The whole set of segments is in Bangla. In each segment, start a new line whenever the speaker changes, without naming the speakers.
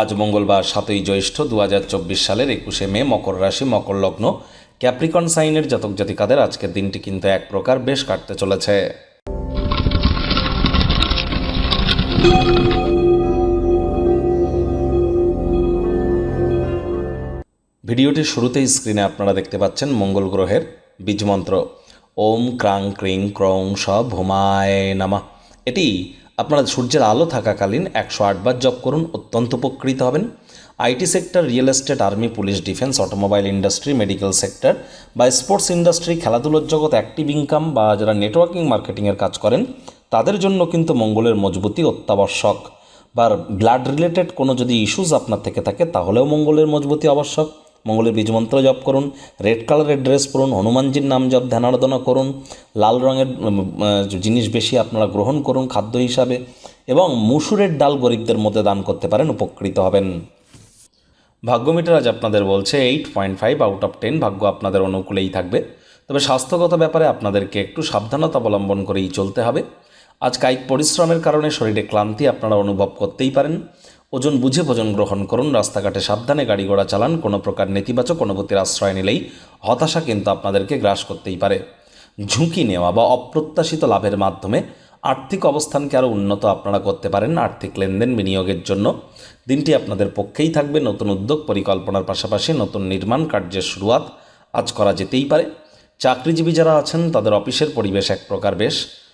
আজ মঙ্গলবার সাতই জ্যৈষ্ঠ দুহাজার চব্বিশ সালের একুশে মে মকর রাশি, মকর লগ্ন। ক্যাপ্রিকন সাইনের জাতক জাতিকাদের আজকের দিনটি কিন্তু এক প্রকার বেশ কাটতে চলেছে। ভিডিওটির শুরুতেই স্ক্রিনে আপনারা দেখতে পাচ্ছেন মঙ্গল গ্রহের বীজমন্ত্র। ওম ক্রাং ক্রিং ক্রং স ভূমায় নামা। এটি আপনারা সূর্যের আলো থাকাকালীন একশো আটবার জব করুন, অত্যন্ত উপকৃত হবেন। IT sector, real estate, army, police, defence, automobile industry, medical sector বা স্পোর্টস ইন্ডাস্ট্রি, খেলাধুলোর জগৎ, অ্যাক্টিভ ইনকাম বা যারা নেটওয়ার্কিং, মার্কেটিংয়ের কাজ করেন, তাদের জন্য কিন্তু মঙ্গলের মজবুতি অত্যাবশ্যক। বা ব্লাড রিলেটেড কোনো যদি ইস্যুস আপনার থেকে থাকে, তাহলেও মঙ্গলের মজবুতি আবশ্যক। মঙ্গলের বীজমন্ত্র জপ করুন, রেড কালারের ড্রেস পরুন, হনুমানজির নাম জপ ধ্যানারাধনা করুন, লাল রঙের জিনিস বেশি আপনারা গ্রহণ করুন খাদ্য হিসাবে এবং মুসুরের ডাল গরিবদের মধ্যে দান করতে পারেন, উপকৃত হবেন। ভাগ্যমিটার আজ আপনাদের বলছে eight point five out of ten, ভাগ্য আপনাদের অনুকূলেই থাকবে। তবে স্বাস্থ্যগত ব্যাপারে আপনাদেরকে একটু সাবধানতা অবলম্বন করেই চলতে হবে। আজ কায়িক পরিশ্রমের কারণে শরীরে ক্লান্তি আপনারা অনুভব করতেই পারেন। ওজন বুঝে ভোজন গ্রহণ করুন, রাস্তাঘাটে সাবধানে গাড়ি ঘোড়া চালান, কোনো প্রকার নেতিবাচক অনুভূতির আশ্রয় নিলেই হতাশা কিন্তু আপনাদেরকে গ্রাস করতেই পারে। ঝুঁকি নেওয়া বা অপ্রত্যাশিত লাভের মাধ্যমে আর্থিক অবস্থানকে আরও উন্নত আপনারা করতে পারেন। আর্থিক লেনদেন বিনিয়োগের জন্য দিনটি আপনাদের পক্ষেই থাকবে। নতুন উদ্যোগ, পরিকল্পনার পাশাপাশি নতুন নির্মাণ কার্যের শুরুয়াত আজ করা যেতেই পারে। চাকরিজীবী যারা আছেন, তাদের অফিসের পরিবেশ এক প্রকার বেশ।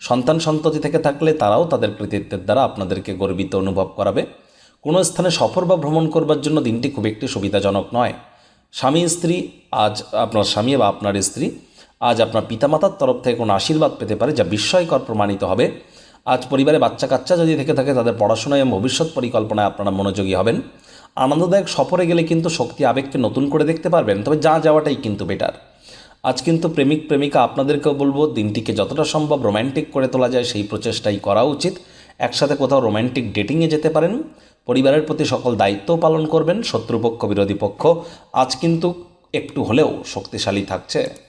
সন্তান সন্ততি থেকে থাকলে তারাও তাদের কৃতিত্বের দ্বারা আপনাদেরকে গর্বিত অনুভব করাবে। কোনো স্থানে সফর বা ভ্রমণ করবার জন্য দিনটি খুব একটি সুবিধাজনক নয়। স্বামী, স্ত্রী, আজ আপনার স্বামী বা আপনার স্ত্রী, আজ আপনার পিতামাতার তরফ থেকে কোনো আশীর্বাদ পেতে পারে যা বিস্ময়কর প্রমাণিত হবে। আজ পরিবারে বাচ্চা কাচ্চা যদি থেকে থাকে, তাদের পড়াশোনায় এবং ভবিষ্যৎ পরিকল্পনায় আপনারা মনোযোগী হবেন। আনন্দদায়ক সফরে গেলে কিন্তু শক্তি আবেগকে নতুন করে দেখতে পারবেন, তবে যা যাওয়াটাই কিন্তু বেটার আজ কিন্তু প্রেমিক প্রেমিকা আপনাদেরকেও বলব, দিনটিকে যতটা সম্ভব রোম্যান্টিক করে তোলা যায় সেই প্রচেষ্টাই করা উচিত। একসাথে কোথাও রোম্যান্টিক ডেটিংয়ে যেতে পারেন। পরিবারের প্রতি সকল দায়িত্ব পালন করবেন। শত্রুপক্ষ, বিরোধী পক্ষ আজ কিন্তু একটু হলেও শক্তিশালী থাকছে।